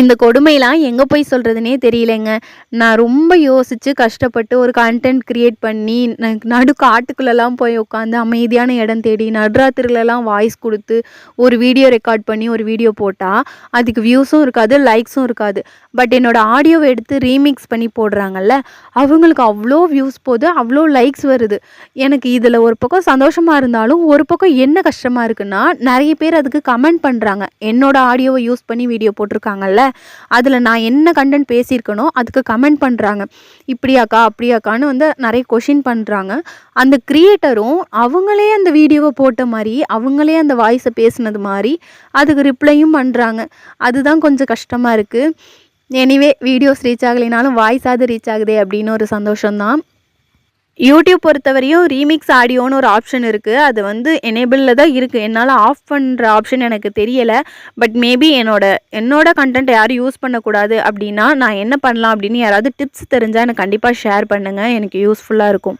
இந்த கொடுமைலாம் எங்கே போய் சொல்கிறதுனே தெரியலைங்க. நான் ரொம்ப யோசித்து கஷ்டப்பட்டு ஒரு கண்டென்ட் க்ரியேட் பண்ணி ந நடு காட்டுக்குள்ளெல்லாம் போய் உட்காந்து அமைதியான இடம் தேடி நடுராத்திரிலலாம் வாய்ஸ் கொடுத்து ஒரு வீடியோ ரெக்கார்ட் பண்ணி ஒரு வீடியோ போட்டால் அதுக்கு வியூஸும் இருக்காது லைக்ஸும் இருக்காது. பட் என்னோடய ஆடியோவை எடுத்து ரீமிக்ஸ் பண்ணி போடுறாங்கல்ல அவங்களுக்கு அவ்வளோ வியூஸ் போகுது அவ்வளோ லைக்ஸ் வருது. எனக்கு இதில் ஒரு பக்கம் சந்தோஷமாக இருந்தாலும் ஒரு பக்கம் என்ன கஷ்டமாக இருக்குன்னா நிறைய பேர் அதுக்கு கமெண்ட் பண்ணுறாங்க என்னோட ஆடியோவை யூஸ் பண்ணி வீடியோ போட்டிருக்காங்கல்ல அதில் நான் என்ன கண்டென்ட் பேசியிருக்கேனோ அதுக்கு கமெண்ட் பண்ணுறாங்க இப்படியாக்கா அப்படியாக்கான்னு வந்து நிறைய கொஷின் பண்ணுறாங்க அந்த க்ரியேட்டரும் அவங்களே அந்த வீடியோவை போட்ட மாதிரி அவங்களே அந்த வாய்ஸை பேசினது மாதிரி அதுக்கு ரிப்ளையும் பண்ணுறாங்க அதுதான் கொஞ்சம் கஷ்டமாக இருக்குது எனிவே வீடியோஸ் ரீச் ஆகலைனாலும் வாய்ஸாவது ரீச் ஆகுதே அப்படின்னு ஒரு சந்தோஷம்தான். யூடியூப் பொறுத்தவரையும் ரீமிக்ஸ் ஆடியோன்னு ஒரு ஆப்ஷன் இருக்குது அது வந்து எனேபிளில் தான் இருக்குது என்னால் ஆஃப் பண்ணுற ஆப்ஷன் எனக்கு தெரியலை. பட் மேபி என்னோட என்னோட கண்டென்ட் யாரும் யூஸ் பண்ணக்கூடாது அப்படின்னா நான் என்ன பண்ணலாம் அப்படின்னு யாராவது டிப்ஸ் தெரிஞ்சால் எனக்கு கண்டிப்பாக ஷேர் பண்ணுங்கள் எனக்கு யூஸ்ஃபுல்லாக இருக்கும்.